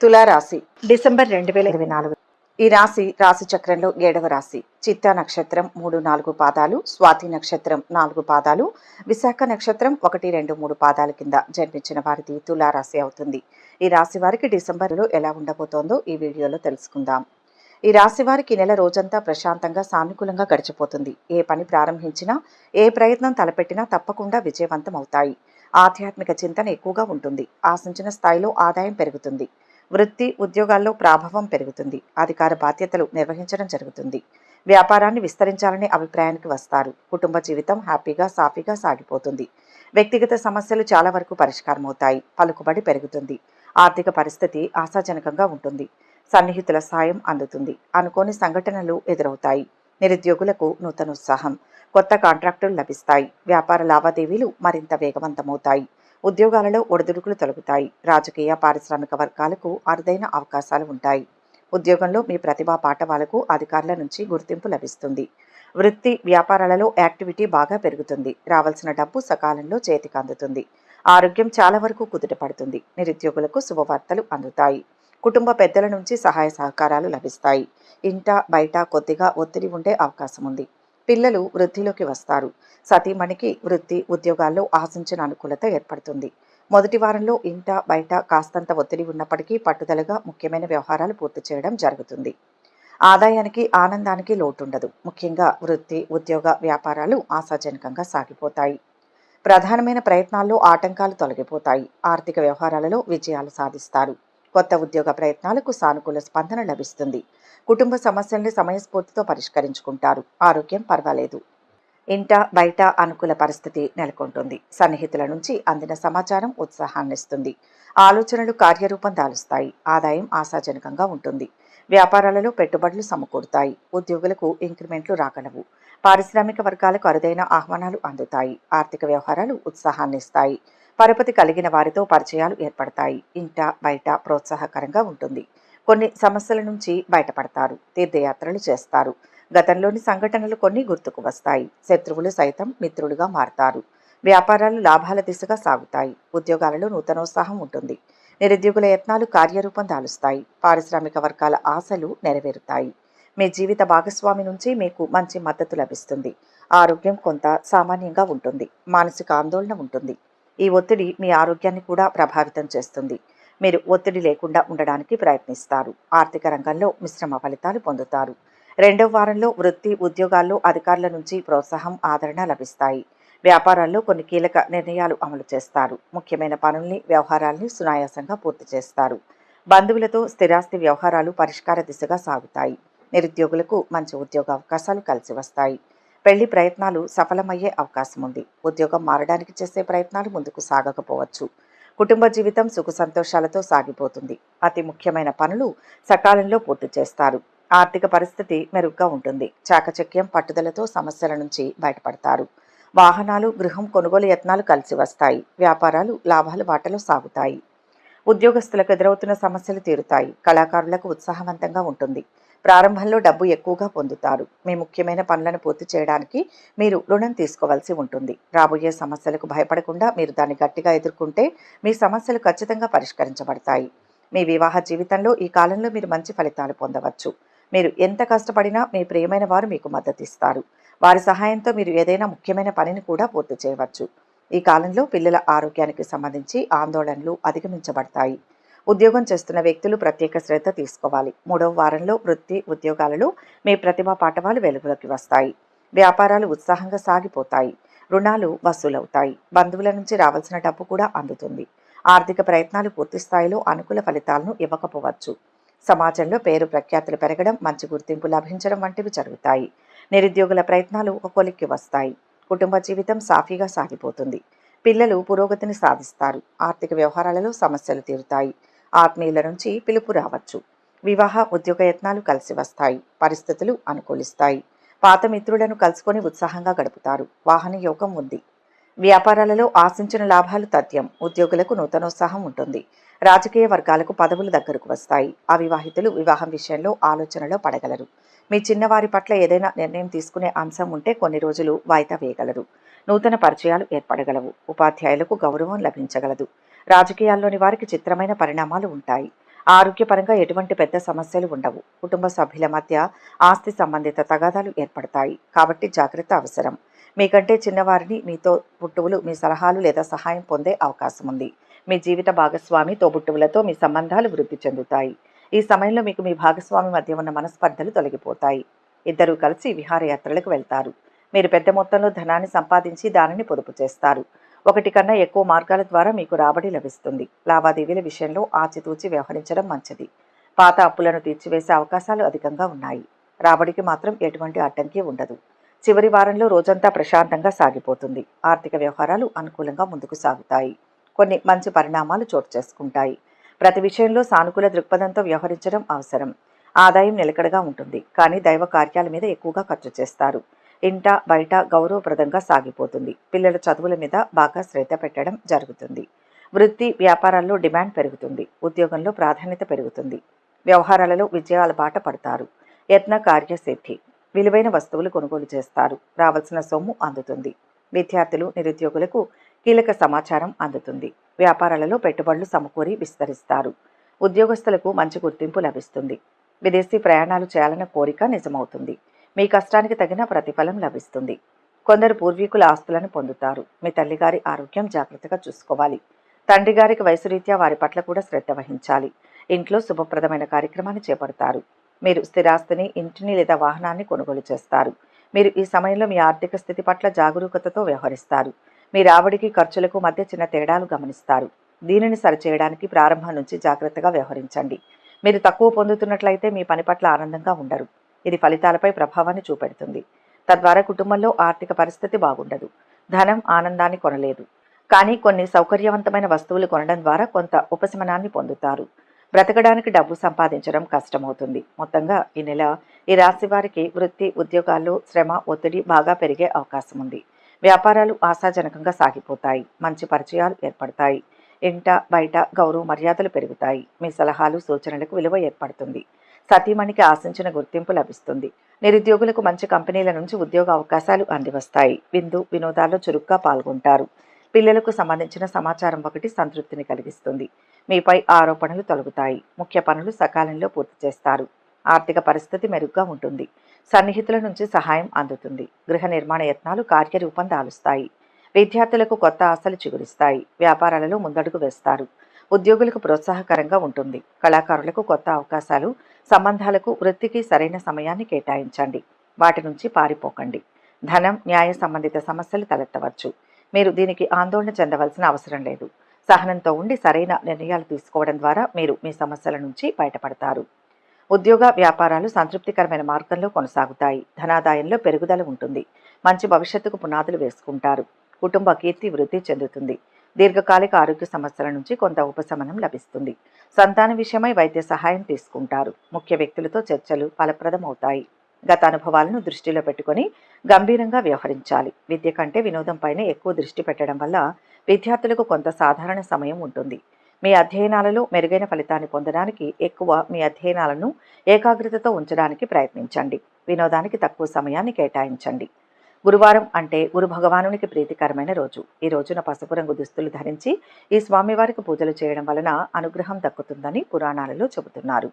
తులారాశి డిసెంబర్ రెండు వేల ఇరవై నాలుగు. ఈ రాశి రాశి చక్రంలో ఏడవ రాశి. చిత్తా నక్షత్రం మూడు నాలుగు పాదాలు స్వాతి నక్షత్రం నాలుగు పాదాలు విశాఖ నక్షత్రం ఒకటి రెండు మూడు పాదాల కింద జన్మించిన వారిది తులారాశి అవుతుంది. ఈ రాశి వారికి డిసెంబర్లో ఎలా ఉండబోతోందో ఈ వీడియోలో తెలుసుకుందాం. ఈ రాశి వారికి నెల రోజంతా ప్రశాంతంగా సానుకూలంగా గడిచిపోతుంది. ఏ పని ప్రారంభించినా ఏ ప్రయత్నం తలపెట్టినా తప్పకుండా విజయవంతం అవుతాయి ఆధ్యాత్మిక చింతన ఎక్కువగా ఉంటుంది. ఆశించిన స్థాయిలో ఆదాయం పెరుగుతుంది. వృత్తి ఉద్యోగాల్లో ప్రాభవం పెరుగుతుంది. అధికార బాధ్యతలు నిర్వహించడం జరుగుతుంది. వ్యాపారాన్ని విస్తరించాలనే అభిప్రాయానికి వస్తారు. కుటుంబ జీవితం హ్యాపీగా సాఫీగా సాగిపోతుంది. వ్యక్తిగత సమస్యలు చాలా వరకు పరిష్కారం అవుతాయి పలుకుబడి పెరుగుతుంది. ఆర్థిక పరిస్థితి ఆశాజనకంగా ఉంటుంది. సన్నిహితుల సాయం అందుతుంది. అనుకోని సంఘటనలు ఎదురవుతాయి. నిరుద్యోగులకు నూతనోత్సాహం కొత్త కాంట్రాక్టులు లభిస్తాయి. వ్యాపార లావాదేవీలు మరింత వేగవంతమవుతాయి. ఉద్యోగాలలో ఒడిదుడుకులు తొలగుతాయి. రాజకీయ పారిశ్రామిక వర్గాలకు అరుదైన అవకాశాలు ఉంటాయి. ఉద్యోగంలో మీ ప్రతిభా పాఠవాలకు అధికారుల నుంచి గుర్తింపు లభిస్తుంది. వృత్తి వ్యాపారాలలో యాక్టివిటీ బాగా పెరుగుతుంది. రావాల్సిన డబ్బు సకాలంలో చేతికి అందుతుంది. ఆరోగ్యం చాలా వరకు కుదుటపడుతుంది నిరుద్యోగులకు శుభవార్తలు అందుతాయి. కుటుంబ పెద్దల నుంచి సహాయ సహకారాలు లభిస్తాయి. ఇంట బయట కొద్దిగా ఒత్తిడి ఉండే అవకాశం ఉంది. పిల్లలు వృద్ధిలోకి వస్తారు. సతీమణికి వృత్తి ఉద్యోగాల్లో ఆశించిన అనుకూలత ఏర్పడుతుంది. మొదటి వారంలో ఇంట బయట కాస్తంత ఒత్తిడి ఉన్నప్పటికీ పట్టుదలగా ముఖ్యమైన వ్యవహారాలు పూర్తి చేయడం జరుగుతుంది. ఆదాయానికి ఆనందానికి లోటుండదు. ముఖ్యంగా వృత్తి ఉద్యోగ వ్యాపారాలు ఆశాజనకంగా సాగిపోతాయి. ప్రధానమైన ప్రయత్నాల్లో ఆటంకాలు తొలగిపోతాయి. ఆర్థిక వ్యవహారాలలో విజయాలు సాధిస్తారు. కొత్త ఉద్యోగ ప్రయత్నాలకు సానుకూల స్పందన లభిస్తుంది. కుటుంబ సమస్యల్ని సమయస్ఫూర్తితో పరిష్కరించుకుంటారు. ఆరోగ్యం పర్వాలేదు. ఇంట బయట అనుకూల పరిస్థితి నెలకొంటుంది. సన్నిహితుల నుంచి అందిన సమాచారం ఉత్సాహాన్నిస్తుంది. ఆలోచనలు కార్యరూపం దాలుస్తాయి. ఆదాయం ఆశాజనకంగా ఉంటుంది. వ్యాపారాలలో పెట్టుబడులు సమకూరుతాయి. ఉద్యోగులకు ఇంక్రిమెంట్లు రాగలవు పారిశ్రామిక వర్గాలకు అరుదైన ఆహ్వానాలు అందుతాయి. ఆర్థిక వ్యవహారాలు ఉత్సాహాన్నిస్తాయి. పరపతి కలిగిన వారితో పరిచయాలు ఏర్పడతాయి. ఇంట బయట ప్రోత్సాహకరంగా ఉంటుంది. కొన్ని సమస్యల నుంచి బయటపడతారు. తీర్థయాత్రలు చేస్తారు. గతంలోని సంఘటనలు కొన్ని గుర్తుకు వస్తాయి. శత్రువులు సైతం మిత్రులుగా మారతారు. వ్యాపారాలు లాభాల దిశగా సాగుతాయి. ఉద్యోగాలలో నూతనోత్సాహం ఉంటుంది. నిరుద్యోగుల యత్నాలు కార్యరూపం దాలుస్తాయి. పారిశ్రామిక వర్గాల ఆశలు నెరవేరుతాయి. మీ జీవిత భాగస్వామి నుంచి మీకు మంచి మద్దతు లభిస్తుంది. ఆరోగ్యం కొంత సామాన్యంగా ఉంటుంది. మానసిక ఆందోళన ఉంటుంది. ఈ ఒత్తిడి మీ ఆరోగ్యాన్ని కూడా ప్రభావితం చేస్తుంది. మీరు ఒత్తిడి లేకుండా ఉండడానికి ప్రయత్నిస్తారు. ఆర్థిక రంగంలో మిశ్రమ ఫలితాలు పొందుతారు. రెండవ వారంలో వృత్తి ఉద్యోగాల్లో అధికారుల నుంచి ప్రోత్సాహం ఆదరణ లభిస్తాయి. వ్యాపారాల్లో కొన్ని కీలక నిర్ణయాలు అమలు చేస్తారు. ముఖ్యమైన పనుల్ని వ్యవహారాల్ని సునాయాసంగా పూర్తి చేస్తారు. బంధువులతో స్థిరాస్తి వ్యవహారాలు పరిష్కార దిశగా సాగుతాయి. నిరుద్యోగులకు మంచి ఉద్యోగ అవకాశాలు కలిసి వస్తాయి. పెళ్ళి ప్రయత్నాలు సఫలమయ్యే అవకాశం ఉంది. ఉద్యోగం మారడానికి చేసే ప్రయత్నాలు ముందుకు సాగకపోవచ్చు. కుటుంబ జీవితం సుఖ సంతోషాలతో సాగిపోతుంది. అతి ముఖ్యమైన పనులు సకాలంలో పూర్తి చేస్తారు. ఆర్థిక పరిస్థితి మెరుగ్గా ఉంటుంది. చాకచక్యం పట్టుదలతో సమస్యల నుంచి బయటపడతారు. వాహనాలు గృహం కొనుగోలు యత్నాలు కలిసి వస్తాయి. వ్యాపారాలు లాభాల బాటలో సాగుతాయి. ఉద్యోగస్తులకు ఎదురవుతున్న సమస్యలు తీరుతాయి. కళాకారులకు ఉత్సాహవంతంగా ఉంటుంది. ప్రారంభంలో డబ్బు ఎక్కువగా పొందుతారు. మీ ముఖ్యమైన పనులను పూర్తి చేయడానికి మీరు రుణం తీసుకోవాల్సి ఉంటుంది. రాబోయే సమస్యలకు భయపడకుండా మీరు దాన్ని గట్టిగా ఎదుర్కొంటే మీ సమస్యలు ఖచ్చితంగా పరిష్కరించబడతాయి. మీ వివాహ జీవితంలో ఈ కాలంలో మీరు మంచి ఫలితాలు పొందవచ్చు. మీరు ఎంత కష్టపడినా మీ ప్రియమైన వారు మీకు మద్దతు ఇస్తారు వారి సహాయంతో మీరు ఏదైనా ముఖ్యమైన పనిని కూడా పూర్తి చేయవచ్చు. ఈ కాలంలో పిల్లల ఆరోగ్యానికి సంబంధించి ఆందోళనలు అధిగమించబడతాయి. ఉద్యోగం చేస్తున్న వ్యక్తులు ప్రత్యేక శ్రద్ధ తీసుకోవాలి. మూడవ వారంలో వృత్తి ఉద్యోగాలలో మీ ప్రతిభా పాఠవాలు వెలుగులోకి వస్తాయి. వ్యాపారాలు ఉత్సాహంగా సాగిపోతాయి. రుణాలు వసూలవుతాయి. బంధువుల నుంచి రావాల్సిన డబ్బు కూడా అందుతుంది. ఆర్థిక ప్రయత్నాలు పూర్తి స్థాయిలో అనుకూల ఫలితాలను ఇవ్వకపోవచ్చు. సమాజంలో పేరు ప్రఖ్యాతులు పెరగడం మంచి గుర్తింపు లభించడం వంటివి జరుగుతాయి. నిరుద్యోగుల ప్రయత్నాలు ఒక కొలిక్కి వస్తాయి. కుటుంబ జీవితం సాఫీగా సాగిపోతుంది. పిల్లలు పురోగతిని సాధిస్తారు. ఆర్థిక వ్యవహారాలలో సమస్యలు తీరుతాయి. ఆత్మీయుల నుంచి పిలుపు రావచ్చు. వివాహ ఉద్యోగ యత్నాలు కలిసి వస్తాయి. పరిస్థితులు అనుకూలిస్తాయి. పాత మిత్రులను కలుసుకొని ఉత్సాహంగా గడుపుతారు. వాహన యోగం ఉంది. వ్యాపారాలలో ఆశించిన లాభాలు తథ్యం. ఉద్యోగులకు నూతనోత్సాహం ఉంటుంది. రాజకీయ వర్గాలకు పదవులు దగ్గరకు వస్తాయి. అవివాహితులు వివాహం విషయంలో ఆలోచనలో పడగలరు. మీ చిన్నవారి పట్ల ఏదైనా నిర్ణయం తీసుకునే అంశం ఉంటే కొన్ని రోజులు వాయిదా వేయగలరు. నూతన పరిచయాలు ఏర్పడగలవు. ఉపాధ్యాయులకు గౌరవం లభించగలదు. రాజకీయాల్లోని వారికి చిత్రమైన పరిణామాలు ఉంటాయి. ఆరోగ్యపరంగా ఎటువంటి పెద్ద సమస్యలు ఉండవు. కుటుంబ సభ్యుల మధ్య ఆస్తి సంబంధిత తగాదాలు ఏర్పడతాయి. కాబట్టి జాగ్రత్త అవసరం. మీకంటే చిన్నవారిని మీతో పుట్టువులు మీ సలహాలు లేదా సహాయం పొందే అవకాశం ఉంది. మీ జీవిత భాగస్వామి తోబుట్టువులతో మీ సంబంధాలు వృద్ధి చెందుతాయి. ఈ సమయంలో మీకు మీ భాగస్వామి మధ్య ఉన్న మనస్పర్ధలు తొలగిపోతాయి. ఇద్దరూ కలిసి విహారయాత్రలకు వెళ్తారు. మీరు పెద్ద మొత్తంలో ధనాన్ని సంపాదించి దానిని పొదుపు చేస్తారు. ఒకటి కన్నా ఎక్కువ మార్గాల ద్వారా మీకు రాబడి లభిస్తుంది. లావాదేవీల విషయంలో ఆచితూచి వ్యవహరించడం మంచిది. పాత అప్పులను తీర్చివేసే అవకాశాలు అధికంగా ఉన్నాయి. రాబడికి మాత్రం ఎటువంటి అడ్డంకి ఉండదు. చివరి వారంలో రోజంతా ప్రశాంతంగా సాగిపోతుంది. ఆర్థిక వ్యవహారాలు అనుకూలంగా ముందుకు సాగుతాయి. కొన్ని మంచి పరిణామాలు చోటు చేసుకుంటాయి. ప్రతి విషయంలో సానుకూల దృక్పథంతో వ్యవహరించడం అవసరం. ఆదాయం నిలకడగా ఉంటుంది. కానీ దైవ కార్యాల మీద ఎక్కువగా ఖర్చు చేస్తారు. ఇంట బయట గౌరవప్రదంగా సాగిపోతుంది. పిల్లల చదువుల మీద బాగా శ్రద్ధ పెట్టడం జరుగుతుంది. వృత్తి వ్యాపారాల్లో డిమాండ్ పెరుగుతుంది. ఉద్యోగంలో ప్రాధాన్యత పెరుగుతుంది. వ్యవహారాలలో విజయాల బాట పడతారు. యత్న కార్యసిద్ధి విలువైన వస్తువులు కొనుగోలు చేస్తారు. రావాల్సిన సొమ్ము అందుతుంది. విద్యార్థులు నిరుద్యోగులకు కీలక సమాచారం అందుతుంది. వ్యాపారాలలో పెట్టుబడులు సమకూరి విస్తరిస్తారు. ఉద్యోగస్తులకు మంచి గుర్తింపు లభిస్తుంది. విదేశీ ప్రయాణాలు చేయాలన్న కోరిక నిజమవుతుంది. మీ కష్టానికి తగిన ప్రతిఫలం లభిస్తుంది. కొందరు పూర్వీకుల ఆస్తులను పొందుతారు. మీ తల్లిగారి ఆరోగ్యం జాగ్రత్తగా చూసుకోవాలి. తండ్రి గారికి వయసు రీత్యా వారి పట్ల కూడా శ్రద్ధ వహించాలి. ఇంట్లో శుభప్రదమైన కార్యక్రమాన్ని చేపడతారు. మీరు స్థిరాస్తిని ఇంటిని లేదా వాహనాన్ని కొనుగోలు చేస్తారు. మీరు ఈ సమయంలో మీ ఆర్థిక స్థితి పట్ల జాగరూకతతో వ్యవహరిస్తారు. మీ రాబడికి ఖర్చులకు మధ్య చిన్న తేడాలు గమనిస్తారు. దీనిని సరిచేయడానికి ప్రారంభం నుంచి జాగ్రత్తగా వ్యవహరించండి. మీరు తక్కువ పొందుతున్నట్లయితే మీ పని పట్ల ఆనందంగా ఉండరు. ఇది ఫలితాలపై ప్రభావాన్ని చూపెడుతుంది. తద్వారా కుటుంబంలో ఆర్థిక పరిస్థితి బాగుండదు. ధనం ఆనందాన్ని కొనలేదు. కానీ కొన్ని సౌకర్యవంతమైన వస్తువులు కొనడం ద్వారా కొంత ఉపశమనాన్ని పొందుతారు. బ్రతకడానికి డబ్బు సంపాదించడం కష్టమవుతుంది. మొత్తంగా ఈ నెల ఈ రాశి వారికి వృత్తి ఉద్యోగాల్లో శ్రమ ఒత్తిడి బాగా పెరిగే అవకాశం ఉంది వ్యాపారాలు ఆశాజనకంగా సాగిపోతాయి. మంచి పరిచయాలు ఏర్పడతాయి. ఇంట బయట గౌరవ మర్యాదలు పెరుగుతాయి. మీ సలహాలు సూచనలకు విలువ ఏర్పడుతుంది. సతీమణికి ఆశించిన గుర్తింపు లభిస్తుంది. నిరుద్యోగులకు మంచి కంపెనీల నుంచి ఉద్యోగ అవకాశాలు అందివస్తాయి. విందు వినోదాల్లో చురుగ్గా పాల్గొంటారు. పిల్లలకు సంబంధించిన సమాచారం ఒకటి సంతృప్తిని కలిగిస్తుంది. మీపై ఆరోపణలు తొలగుతాయి. ముఖ్య పనులు సకాలంలో పూర్తి చేస్తారు. ఆర్థిక పరిస్థితి మెరుగ్గా ఉంటుంది. సన్నిహితుల నుంచి సహాయం అందుతుంది. గృహ నిర్మాణ యత్నాలు కార్యరూపం దాలుస్తాయి. విద్యార్థులకు కొత్త ఆశలు చిగురిస్తాయి. వ్యాపారాలలో ముందడుగు వేస్తారు. ఉద్యోగులకు ప్రోత్సాహకరంగా ఉంటుంది. కళాకారులకు కొత్త అవకాశాలు సంబంధాలకు వృత్తికి సరైన సమయాన్ని కేటాయించండి. వాటి నుంచి పారిపోకండి. ధనం న్యాయ సంబంధిత సమస్యలు తలెత్తవచ్చు. మీరు దీనికి ఆందోళన చెందవలసిన అవసరం లేదు. సహనంతో ఉండి సరైన నిర్ణయాలు తీసుకోవడం ద్వారా మీరు మీ సమస్యల నుంచి బయటపడతారు. ఉద్యోగ వ్యాపారాలు సంతృప్తికరమైన మార్గంలో కొనసాగుతాయి. ధనాదాయంలో పెరుగుదల ఉంటుంది. మంచి భవిష్యత్తుకు పునాదులు వేసుకుంటారు. కుటుంబ కీర్తి వృద్ధి చెందుతుంది. దీర్ఘకాలిక ఆరోగ్య సమస్యల నుంచి కొంత ఉపశమనం లభిస్తుంది. సంతాన విషయమై వైద్య సహాయం తీసుకుంటారు. ముఖ్య వ్యక్తులతో చర్చలు ఫలప్రదం అవుతాయి గత అనుభవాలను దృష్టిలో పెట్టుకొని గంభీరంగా వ్యవహరించాలి. విద్య కంటే వినోదంపైనే ఎక్కువ దృష్టి పెట్టడం వల్ల విద్యార్థులకు కొంత సాధారణ సమయం ఉంటుంది. మీ అధ్యయనాలలో మెరుగైన ఫలితాన్ని పొందడానికి ఎక్కువ మీ అధ్యయనాలను ఏకాగ్రతతో ఉంచడానికి ప్రయత్నించండి. వినోదానికి తక్కువ సమయాన్ని కేటాయించండి. గురువారం అంటే గురు భగవానునికి ప్రీతికరమైన రోజు. ఈ రోజున పసుపు రంగు దుస్తులు ధరించి ఈ స్వామివారికి పూజలు చేయడం వలన అనుగ్రహం దక్కుతుందని పురాణాలలో చెబుతున్నారు.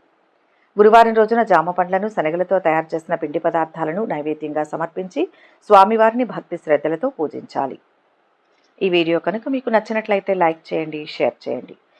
గురువారం రోజున జామ పండ్లను శనగలతో తయారు చేసిన పిండి పదార్థాలను నైవేద్యంగా సమర్పించి స్వామివారిని భక్తి శ్రద్ధలతో పూజించాలి. ఈ వీడియో కనుక మీకు నచ్చినట్లయితే లైక్ చేయండి షేర్ చేయండి.